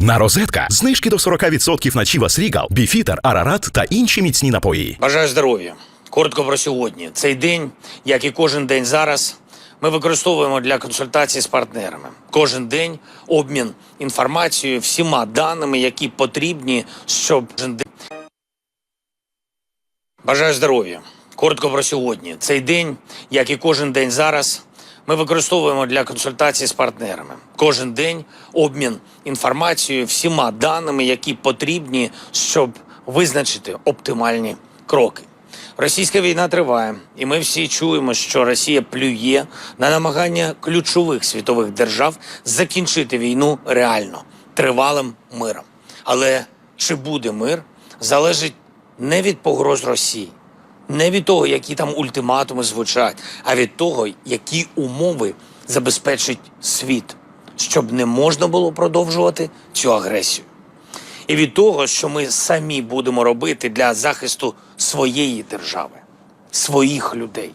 На розетка знижки до 40% на Чівас Рігал, Біфітер, Арарат та інші міцні напої. Бажаю здоров'я. Коротко про сьогодні. Цей день, як і кожен день зараз, ми використовуємо для консультацій з партнерами. Кожен день обмін інформацією, всіма даними, які потрібні, щоб. Бажаю здоров'я. Коротко про сьогодні. Цей день, як і кожен день зараз, ми використовуємо для консультацій з партнерами. Кожен день обмін інформацією, всіма даними, які потрібні, щоб визначити оптимальні кроки. Російська війна триває, і ми всі чуємо, що Росія плює на намагання ключових світових держав закінчити війну реально тривалим миром. Але чи буде мир, залежить не від погроз Росії, не від того, які там ультиматуми звучать, а від того, які умови забезпечить світ, щоб не можна було продовжувати цю агресію. І від того, що ми самі будемо робити для захисту своєї держави, своїх людей,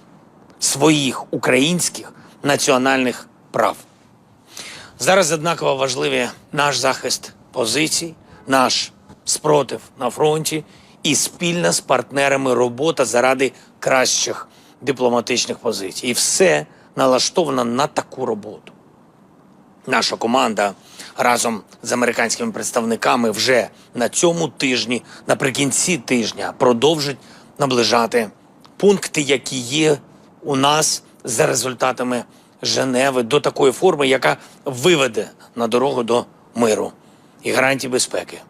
своїх українських національних прав. Зараз однаково важливі наш захист позицій, наш спротив на фронті і спільна з партнерами робота заради кращих дипломатичних позицій. І все налаштовано на таку роботу. Наша команда разом з американськими представниками вже на цьому тижні, наприкінці тижня, продовжить наближати пункти, які є у нас за результатами Женеви до такої форми, яка виведе на дорогу до миру і гарантій безпеки.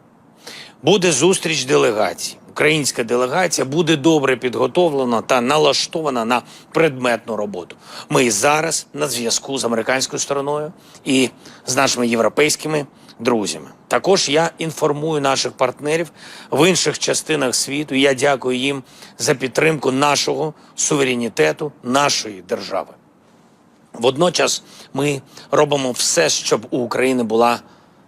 Буде зустріч делегацій. Українська делегація буде добре підготовлена та налаштована на предметну роботу. Ми і зараз на зв'язку з американською стороною і з нашими європейськими друзями. Також я інформую наших партнерів в інших частинах світу. Я дякую їм за підтримку нашого суверенітету, нашої держави. Водночас ми робимо все, щоб у України була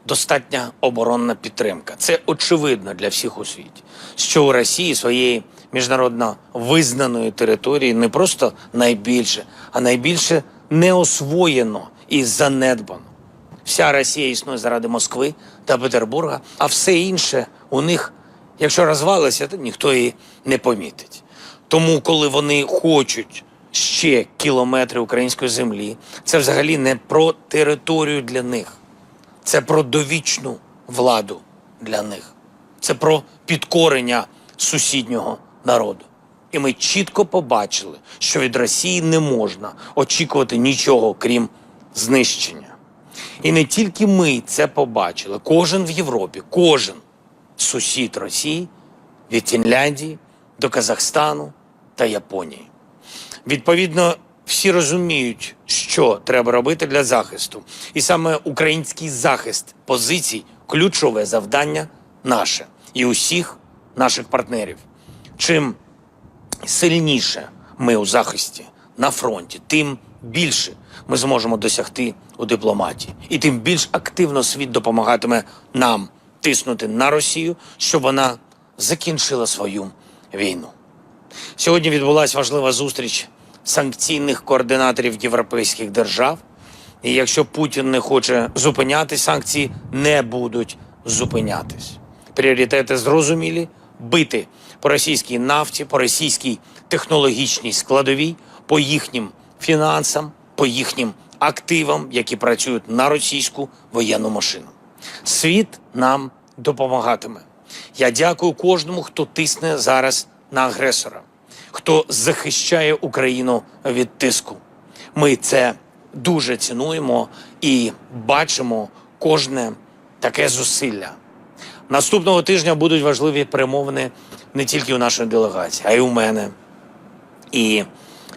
достатня оборонна підтримка. Це очевидно для всіх у світі, що у Росії своєї міжнародно визнаної території не просто найбільше, а найбільше не освоєно і занедбано. Вся Росія існує заради Москви та Петербурга, а все інше у них, якщо розвалиться, то ніхто її не помітить. Тому, коли вони хочуть ще кілометри української землі, це взагалі не про територію для них. Це про довічну владу для них. Це про підкорення сусіднього народу. І ми чітко побачили, що від Росії не можна очікувати нічого, крім знищення. І не тільки ми це побачили, кожен в Європі, кожен сусід Росії від Фінляндії до Казахстану та Японії. Відповідно, всі розуміють, що треба робити для захисту. І саме український захист позицій ключове завдання наше і усіх наших партнерів. Чим сильніше ми у захисті на фронті, тим більше ми зможемо досягти у дипломатії, і тим більш активно світ допомагатиме нам тиснути на Росію, щоб вона закінчила свою війну. Сьогодні відбулася важлива зустріч санкційних координаторів європейських держав. І якщо Путін не хоче зупиняти, санкції не будуть зупинятись. Пріоритети зрозумілі: бити по російській нафті, по російській технологічній складовій, по їхнім фінансам, по їхнім активам, які працюють на російську воєнну машину. Світ нам допомагатиме. Я дякую кожному, хто тисне зараз на агресора, хто захищає Україну від тиску. Ми це дуже цінуємо і бачимо кожне таке зусилля. Наступного тижня будуть важливі перемовини не тільки у нашої делегації, а й у мене. І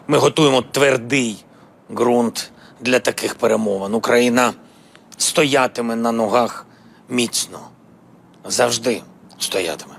ми готуємо твердий ґрунт для таких перемовин. Україна стоятиме на ногах міцно, завжди стоятиме.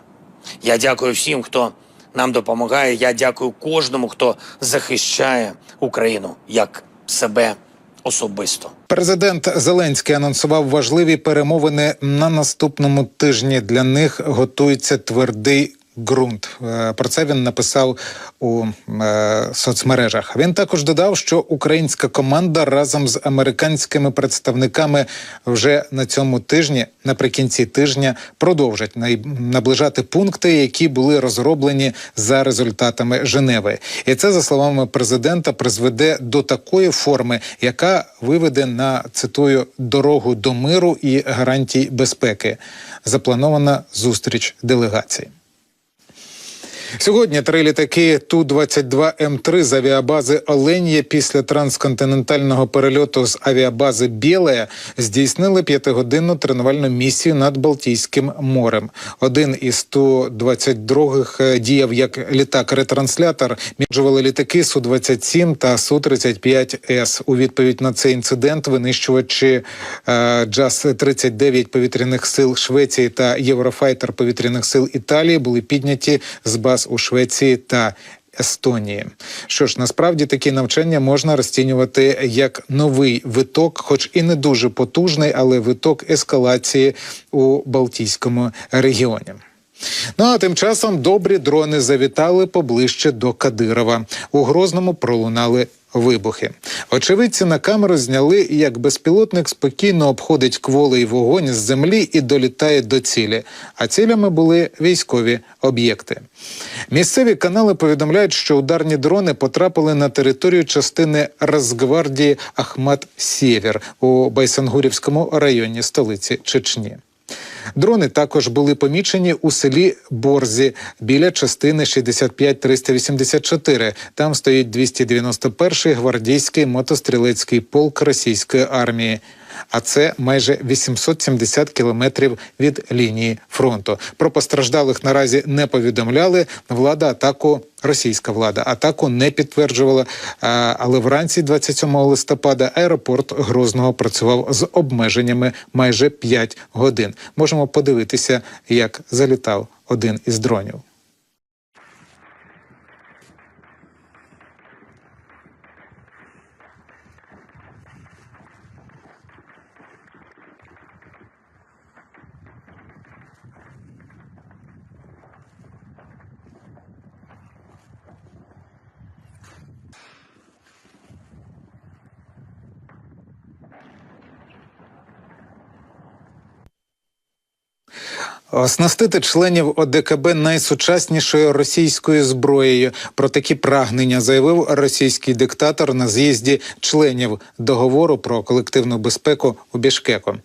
Я дякую всім, хто нам допомагає. Я дякую кожному, хто захищає Україну як себе особисто. Президент Зеленський анонсував важливі перемовини на наступному тижні. Для них готується твердий ґрунт. Е, Про це він написав у е, соцмережах. Він також додав, що українська команда разом з американськими представниками вже на цьому тижні, наприкінці тижня, продовжать наближати пункти, які були розроблені за результатами Женеви. І це, за словами президента, призведе до такої форми, яка виведе на цитую дорогу до миру і гарантій безпеки. Запланована зустріч делегацій. Сьогодні три літаки Ту-22М3 з авіабази Оленє після трансконтинентального перельоту з авіабази Білая здійснили п'ятигодинну тренувальну місію над Балтійським морем. Один із Ту-22 е, діяв як літак-ретранслятор. Міжували літаки Су-27 та Су-35С. У відповідь на цей інцидент винищувачі е, Джас-39 повітряних сил Швеції та Єврофайтер повітряних сил Італії були підняті з баз у Швеції та Естонії. Що ж, насправді такі навчання можна розцінювати як новий виток, хоч і не дуже потужний, але виток ескалації у Балтійському регіоні. Ну а тим часом добрі дрони завітали поближче до Кадирова. У Грозному пролунали вибухи. Очевидці на камеру зняли, як безпілотник спокійно обходить кволий вогонь з землі і долітає до цілі. А цілями були військові об'єкти. Місцеві канали повідомляють, що ударні дрони потрапили на територію частини Росгвардії Ахмат Сєвєр у Байсангурівському районі столиці Чечні. Дрони також були помічені у селі Борзі біля частини 65384. Там стоїть 291-й гвардійський мотострілецький полк російської армії. А це майже 870 кілометрів від лінії фронту. Про постраждалих наразі не повідомляли. Влада атаку, російська влада атаку не підтверджувала. Але вранці 27 листопада аеропорт Грозного працював з обмеженнями майже 5 годин. Можемо подивитися, як залітав один із дронів. Оснастити членів ОДКБ найсучаснішою російською зброєю. Про такі прагнення заявив російський диктатор на з'їзді членів договору про колективну безпеку у Бішкеку.